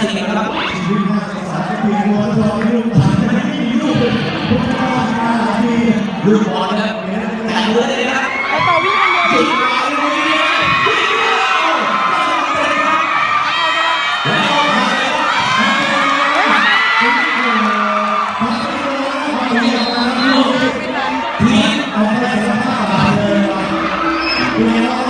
เฉลี่ยครับชีวิตน่าสงสารก็มีวัวทองลูกผ่านไม่มีลูกพุทธเจ้ามาหลายปีลูกบอลนะครับแต่งเลยนะครับไอต่อวิ่งคนเดียวเลยทีมเอาไปสักห้าบาทเลย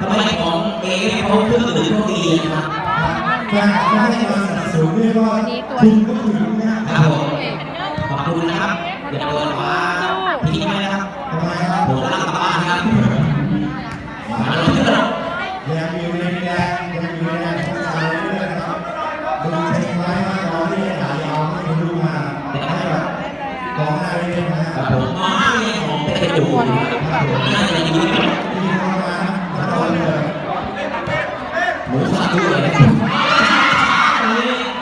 ทำไมของเอเขาเครื่องดื่มเขาดีนะครับการได้การสนับสนุนเรียกว่าคุณก็ถึงนะคครัรับบผมขอบคุณนะครับอย่าเดินมาทิ้งไว้นะครับทำไมครับผมกำลังกลับบ้านครับมาลงที่เรายังมีแรงแรงยังมีแรงของชาเรื่อยๆนะครับดูเช็คไว้ว่าตอนนี้หายาวไม่รู้มาให้แบบกองหน้าเรื่อยๆนะคครัรับบผมมาม่าเนี่ยของเป็นอยู่นะครับผมน่าจะดี ที่เข้ามาแล้วก็เลยหมูสับด้วย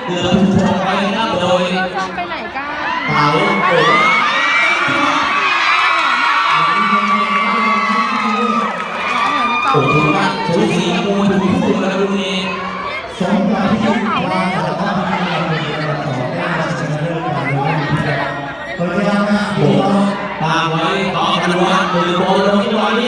เกือบถูกชงไปนะโดยเราชอบไปไหนกันเต่าโอ้โอ้โหครับสูสีมวยถูกคู่แล้วดูนี่สองการที่ความสามารถที่เรามีกันสองได้ชนะเลิศการรู้ว่ามีแต่เปิดยาวนะโอ้ผมตามไว้ต่อกันว่ามือโบลงที่ร้อยนี่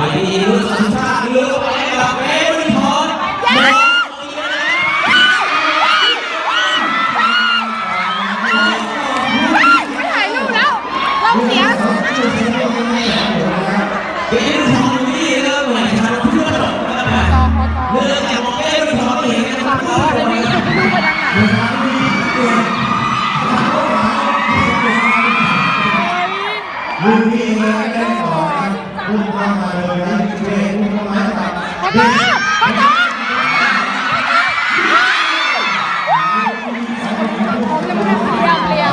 ดีรู้สัญชาติรู้ไปกับเอวิพรไม่ถ่ายรูปแล้วเราเสียเป็นทองนี่แล้วเหมือนชาวเพื่อนนะครับต่อพอต่อเรื่องจากเอวิพรเห็นนะครับฝั่งเรอะไรนี้จะดูไปทางไหนรุ่นนี้เองได้ต่อ ครับรุ่นเข้ามาเลยนะเจรุ่นเข้ามาครับพอต่อ